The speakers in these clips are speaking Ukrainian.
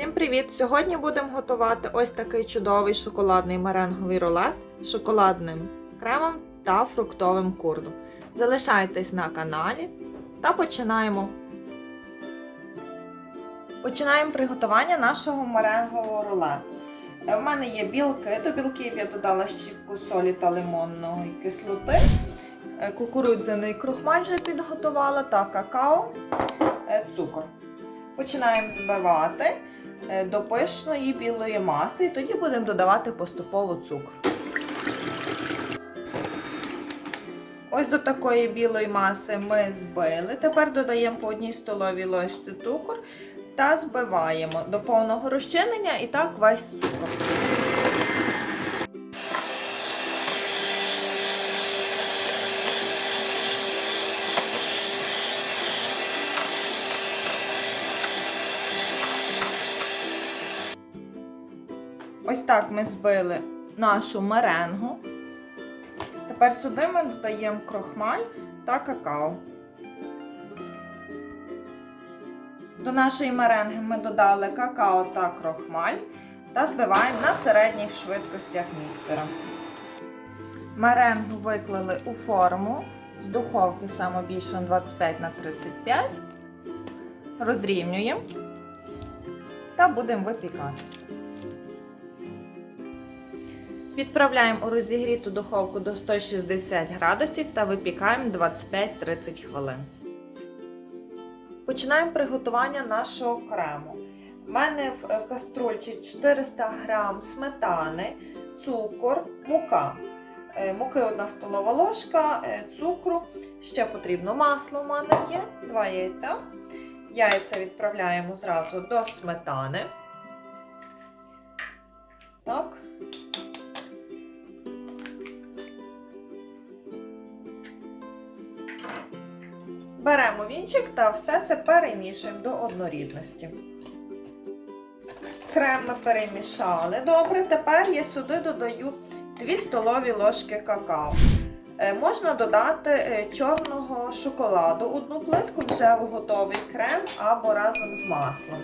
Всім привіт! Сьогодні будемо готувати ось такий чудовий шоколадний меренговий рулет з шоколадним кремом та фруктовим курдом. Залишайтесь на каналі та починаємо. Починаємо приготування нашого меренгового рулету. Е, В мене є білки, до білків я додала щіпку солі та лимонної кислоти. Е, Кукурудзяний крухмаль вже підготувала та какао, е, цукор. Починаємо збивати е, до пишної білої маси, і тоді будемо додавати поступово цукор. Ось до такої білої маси ми збили. Тепер додаємо по одній столовій ложці цукор та збиваємо до повного розчинення і так весь цукор. Ось так ми збили нашу меренгу. Тепер сюди ми додаємо крохмаль та какао. До нашої меренги ми додали какао та крохмаль та збиваємо на середніх швидкостях міксера. Меренгу виклали у форму з духовки самобільшого 25 на 35. Розрівнюємо та будемо випікати. Відправляємо у розігріту духовку до 160 градусів та випікаємо 25-30 хвилин. Починаємо приготування нашого крему. У мене в каструльці 400 г сметани, цукор, мука. Е, Муки 1 столова ложка, е, цукру. Ще потрібно масло у мене є, 2 яйця. Яйця відправляємо зразу до сметани. Так. Беремо вінчик та все це перемішуємо до однорідності. Крем ми перемішали. Добре, тепер я сюди додаю 2 столові ложки какао. Е, Можна додати е, чорного шоколаду, одну плитку вже в готовий крем або разом з маслом.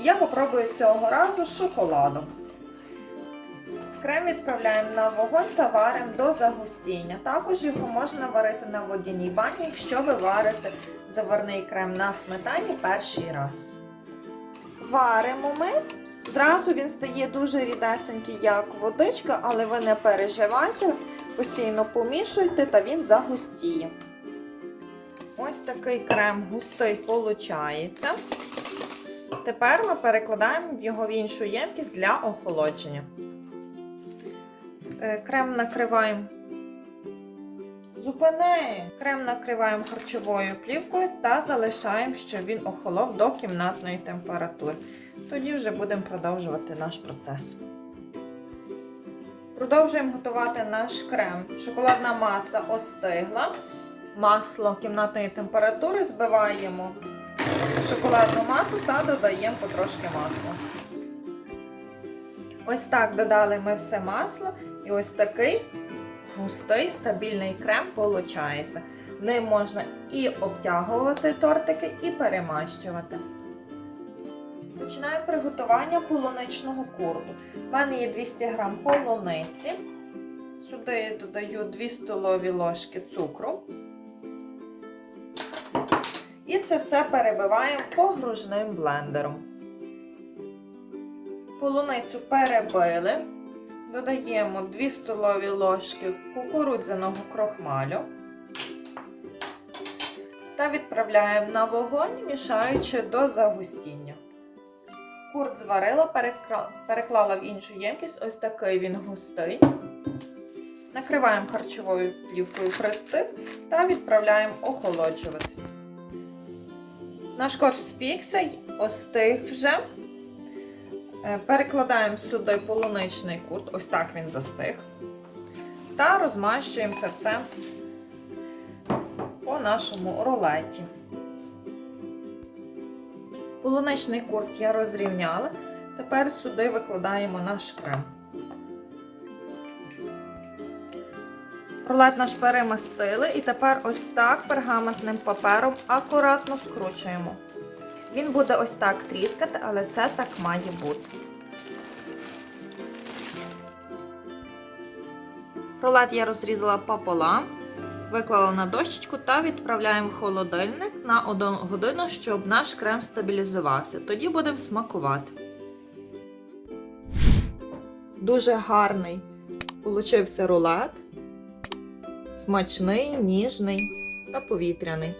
Я попробую цього разу з шоколадом. Крем відправляємо на вогонь та варимо до загустіння. Також його можна варити на водяній бані, якщо ви варите заварний крем на сметані перший раз. Варимо ми. Зразу він стає дуже рідесенький, як водичка, але ви не переживайте, постійно помішуйте та він загустіє. Ось такий крем густий виходить. Тепер ми перекладаємо його в іншу ємкість для охолодження. Е, Крем накриваємо. Зупини! Крем накриваємо харчовою плівкою та залишаємо, щоб він охолов до кімнатної температури. Тоді вже будемо продовжувати наш процес. Продовжуємо готувати наш крем. Шоколадна маса остигла. Масло кімнатної температури збиваємо шоколадну масу та додаємо потрошки масла. Ось так додали ми все масло, і ось такий густий стабільний крем виходить. Ним можна і обтягувати тортики, і перемащувати. Починаємо приготування полуничного курду. У мене є 200 г полуниці. Сюди я додаю 2 столові ложки цукру. І це все перебиваємо погружним блендером. Полуницю перебили. Додаємо 2 столові ложки кукурудзяного крохмалю та відправляємо на вогонь, мішаючи до загустіння. Курт зварила, переклала в іншу ємкість, ось такий він густий. Накриваємо харчовою плівкою притип та відправляємо охолоджуватись. Наш корж спікся, остиг вже. Е, Перекладаємо сюди полуничний курт, ось так він застиг. Та розмащуємо це все по нашому рулеті. Полуничний курт я розрівняла. Тепер сюди викладаємо наш крем. Рулет наш перемастили і тепер ось так пергаментним папером акуратно скручуємо. Він буде ось так тріскати, але це так має бути. Рулет я розрізала пополам, виклала на дощечку та відправляємо в холодильник на 1 годину, щоб наш крем стабілізувався. Тоді будемо смакувати. Дуже гарний получився рулет. Смачний, ніжний та повітряний.